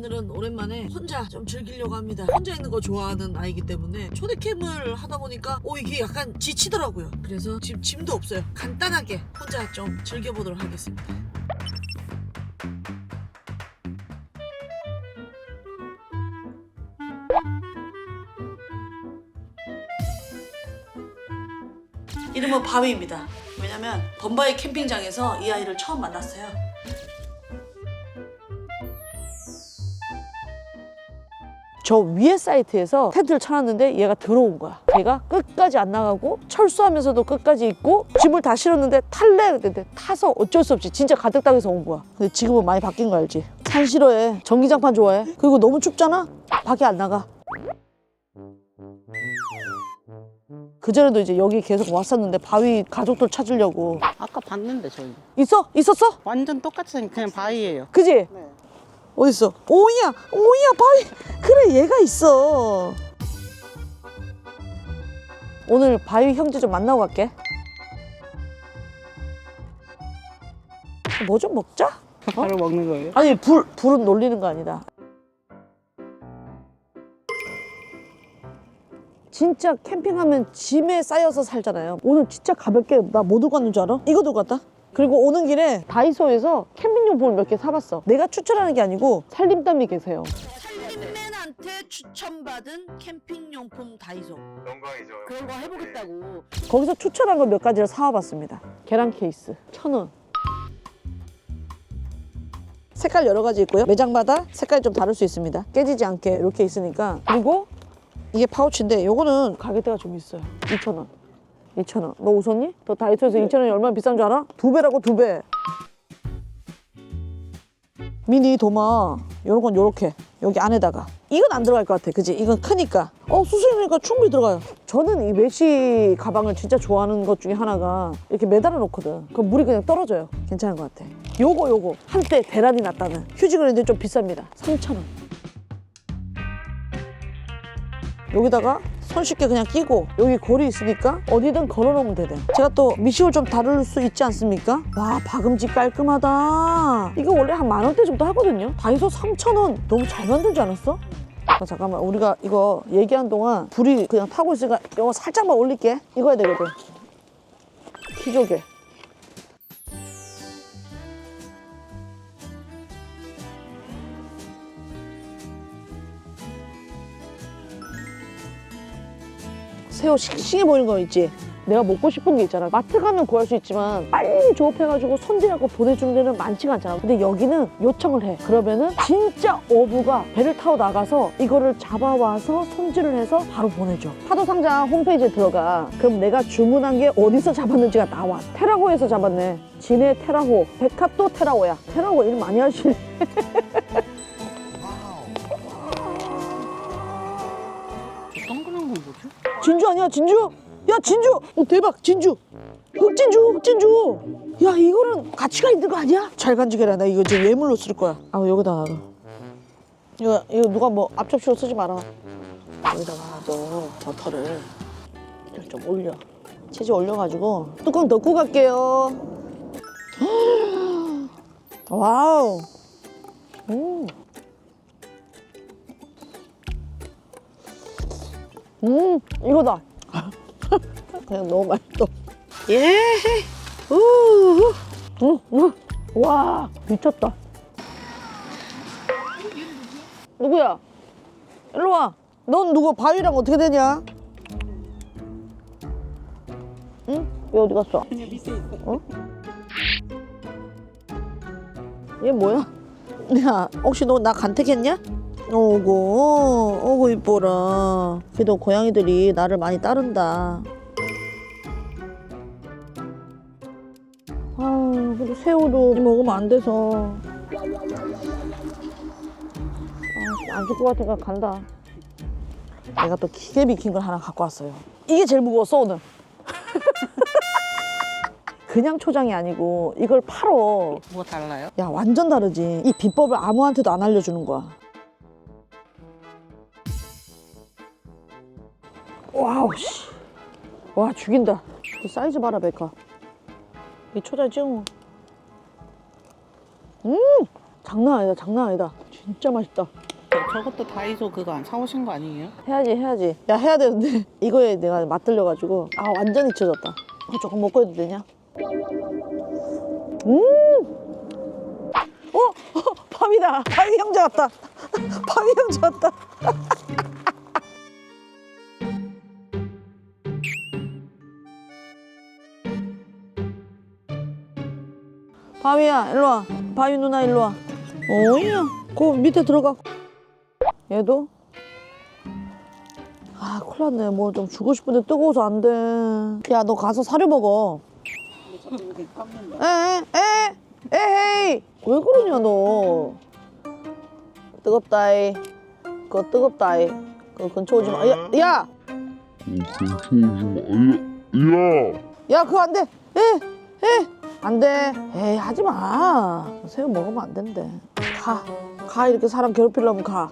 오늘은 오랜만에 혼자 좀 즐기려고 합니다. 혼자 있는 거 좋아하는 아이기 때문에 초대 캠을 하다 보니까 오 이게 약간 지치더라고요. 그래서 지금 짐도 없어요. 간단하게 혼자 좀 즐겨보도록 하겠습니다. 이름은 바위입니다. 왜냐면 범바이 캠핑장에서 이 아이를 처음 만났어요. 저 위에 사이트에서 텐트를 쳐놨는데 얘가 들어온 거야. 걔가 끝까지 안 나가고 철수하면서도 끝까지 있고 짐을 다 실었는데 탈래 근데 타서 어쩔 수 없이 진짜 가득 당해서 온 거야. 근데 지금은 많이 바뀐 거 알지? 산 싫어해. 전기장판 좋아해. 그리고 너무 춥잖아? 밖에 안 나가. 그전에도 이제 여기 계속 왔었는데 바위 가족들 찾으려고 아까 봤는데 저희 있어? 있었어? 완전 똑같이 생긴 그냥 바위예요. 그지? 네. 어딨어? 오이야 오이야 바위 그래 얘가 있어 오늘 바위 형제 좀 만나고 갈게 뭐 좀 먹자? 바로 먹는 거예요? 아니 불, 불은 놀리는 거 아니다 진짜 캠핑하면 짐에 쌓여서 살잖아요 오늘 진짜 가볍게 나 뭐 들고 왔는 줄 알아? 이거 들고 왔다 그리고 오는 길에 다이소에서 캠 핑용품을 몇개 사봤어 내가 추천하는 게 아니고 살림땀이 계세요 살림맨한테 추천받은 캠핑용품 다이소 영광이죠. 그런 거 해보겠다고. 거기서 추천한 거몇 가지를 사와봤습니다. 계란 케이스 천 원. 색깔 여러 가지 있고요. 매장마다 색깔이 좀 다를 수 있습니다. 깨지지 않게 이렇게 있으니까. 그리고 이게 파우치인데 요거는 가격대가 좀 있어요. 2천 원. 2천 원. 너 웃었니? 너 다이소에서 2천 원이 얼마나 비싼 줄 알아? 두 배라고 두 배. 미니 도마 요런 건 요렇게 여기 안에다가. 이건 안 들어갈 것 같아. 그지? 이건 크니까. 어 수술이니까 충분히 들어가요. 저는 이 메쉬 가방을 진짜 좋아하는 것 중에 하나가 이렇게 매달아 놓거든. 그럼 물이 그냥 떨어져요. 괜찮은 것 같아. 요거 요거. 한때 대란이 났다는. 휴지그랜드 좀 비쌉니다. 3,000원. 여기다가 손쉽게 그냥 끼고 여기 고리 있으니까 어디든 걸어놓으면 되대. 제가 또 미식을 좀 다룰 수 있지 않습니까? 와 박음질 깔끔하다. 이거 원래 한 만 원대 정도 하거든요. 다이소 3,000원. 너무 잘 만들지 않았어? 아, 잠깐만. 우리가 이거 얘기한 동안 불이 그냥 타고 있으니까 이거 살짝만 올릴게. 이거 해야 되거든. 키조개 새우 싱싱해 보이는 거 있지? 내가 먹고 싶은 게 있잖아. 마트 가면 구할 수 있지만 빨리 조업해가지고 손질하고 보내주는 데는 많지가 않잖아. 근데 여기는 요청을 해. 그러면은 진짜 어부가 배를 타고 나가서 이거를 잡아와서 손질을 해서 바로 보내줘. 파도상장 홈페이지에 들어가. 그럼 내가 주문한 게 어디서 잡았는지가 나와. 테라호에서 잡았네. 진해 테라호. 백합도 테라호야. 테라호 일 많이 하시네. 진주 아니야 진주? 야 진주! 어 대박 진주! 흑진주 흑진주! 야 이거는 가치가 있는 거 아니야? 잘 간직해라 나 이거 지금 예물로 쓸 거야 아 여기다 이거 이거 누가 뭐 앞접시로 쓰지 마라 여기다가 너 버터를 좀 올려 치즈 올려가지고 뚜껑 덮고 갈게요 와우 음. 음 이거다 그냥 너무 맛있어 예 우후 음, 음. 와 미쳤다 누구야 일로 와넌 누구 바위랑 어떻게 되냐 응? 얘 어디 갔어? 어? 얘 뭐야? 야 혹시 너 나 간택했냐? 오고 오고 이뻐라. 그래도 고양이들이 나를 많이 따른다. 아 근데 새우도 먹으면 안 돼서. 아, 안줄것 같으니까 간다. 내가 또 기계 비킨 걸 하나 갖고 왔어요. 이게 제일 무거웠어 오늘. 그냥 초장이 아니고 이걸 팔어. 뭐 달라요? 야 완전 다르지. 이 비법을 아무한테도 안 알려주는 거야 와우 씨 와 죽인다 이 사이즈 봐라 백화 이 초장 찍어 음 장난 아니다 장난 아니다 진짜 맛있다. 저것도 다이소 그거 안 사오신 거 아니에요? 해야지 해야지. 야 해야 되는데 이거에 내가 맛들려가지고 아 완전 잊혀졌다. 이거 조금 먹고 해도 되냐? 음. 어, 어 밤이다. 밤이 형제 왔다. 밤이 형제 왔다. 밤이야 일로 와. 밤이 누나 일로 와. 어이야. 그 밑에 들어가. 얘도 아, 큰일 났네. 뭐 좀 주고 싶은데 뜨거워서 안 돼. 야, 너 가서 사료 먹어. 에, 에, 에헤이. 왜 그러냐, 너. 뜨겁다이. 그거 뜨겁다이. 그거 근처 오지 마. 야, 야! 야! 야, 그거 안 돼. 에, 에. 안 돼. 에이, 하지 마. 새우 먹으면 안 된대. 가. 가, 이렇게 사람 괴롭히려면 가.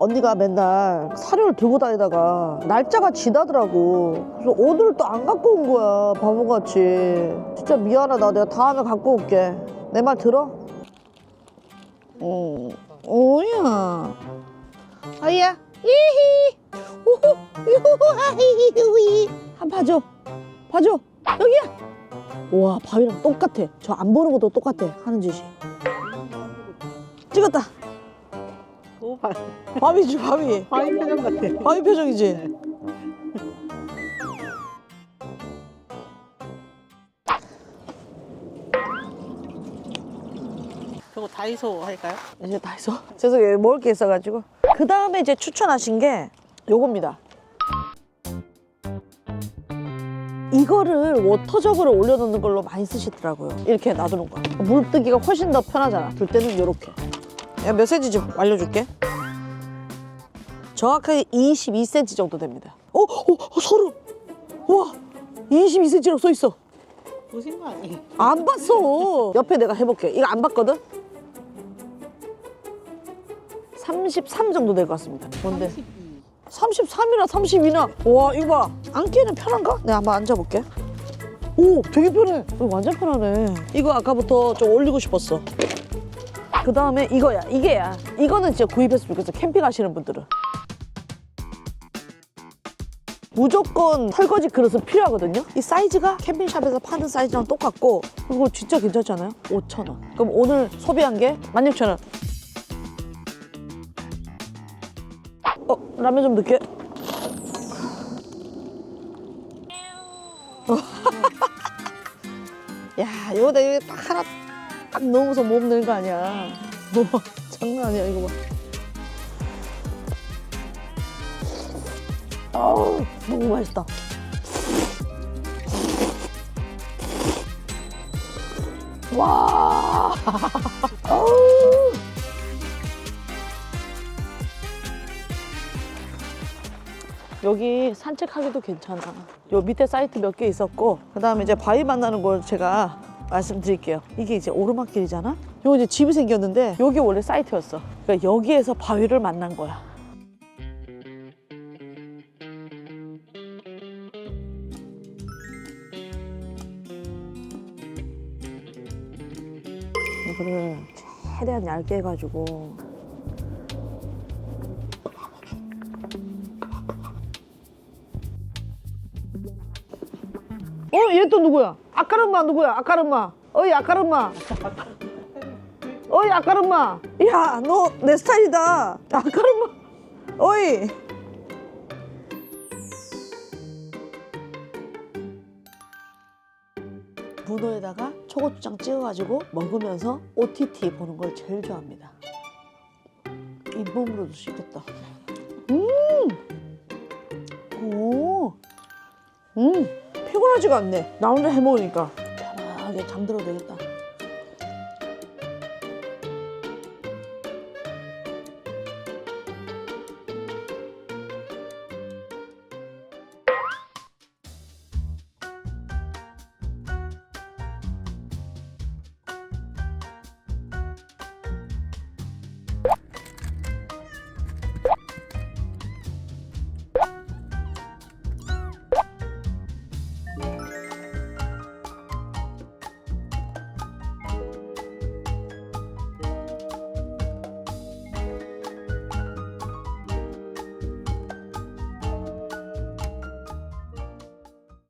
언니가 맨날 사료를 들고 다니다가 날짜가 지나더라고. 그래서 오늘 또 안 갖고 온 거야, 바보같이. 진짜 미안하다. 내가 다음에 갖고 올게. 내 말 들어? 어, 오야. 아이야. 이히. 우후. 유히. 한번 봐줘. 봐줘. 여기야. 와, 바위랑 똑같아. 저 안 보는 것도 똑같아. 하는 짓이. 찍었다. 오, 바, 바위지, 바위. 바위 표정 같아. 바위 표정이지? 저거 다이소 할까요? 이제 다 했어. 죄송해요. 먹을 게 있어가지고. 그 다음에 이제 추천하신 게 요겁니다. 이거를 워터저그를 올려놓는 걸로 많이 쓰시더라고요. 이렇게 놔두는 거. 물 뜨기가 훨씬 더 편하잖아. 둘 때는 이렇게. 야, 몇 cm 좀 알려줄게. 정확하게 22cm 정도 됩니다. 어, 어, 어 소름. 와, 22cm라고 써 있어. 보신 거 아니에요? 안 봤어. 옆에 내가 해볼게. 이거 안 봤거든? 33 정도 될 것 같습니다. 뭔데? 33이나 32나. 와, 이거 봐. 앉기에는 편한가? 내가 한번 앉아볼게. 오, 되게 편해. 이거 완전 편하네. 이거 아까부터 좀 올리고 싶었어. 그 다음에 이거야. 이게야. 이거는 진짜 구입했으면 좋겠어. 캠핑 하시는 분들은. 무조건 설거지 그릇은 필요하거든요. 이 사이즈가 캠핑샵에서 파는 사이즈랑 똑같고 그리고 진짜 괜찮잖아요. 5천 원. 그럼 오늘 소비한 게 16,000원. 라면 좀 넣게. 야, 이거 다 이거 딱 하나 딱 넣으면서 몸 넣는 거 아니야. 뭐 장난 아니야 이거 봐. 어우, 너무 맛있다. 와. 여기 산책하기도 괜찮아. 요 밑에 사이트 몇 개 있었고, 그 다음에 이제 바위 만나는 걸 제가 말씀드릴게요. 이게 이제 오르막길이잖아? 요 이제 집이 생겼는데, 여기 원래 사이트였어. 그러니까 여기에서 바위를 만난 거야. 이거를 최대한 얇게 해가지고 어? 얘 또 누구야? 아까른마 누구야? 아까른마 어이 아까른마 어이 아까른마 야 너 내 스타일이다 아까른마 어이 문어에다가 초고추장 찍어가지고 먹으면서 OTT 보는 걸 제일 좋아합니다. 잇몸으로도 씹겠다. 음! 오! 음! 피곤하지가 않네. 나 혼자 해 먹으니까 편하게 잠들어도 되겠다.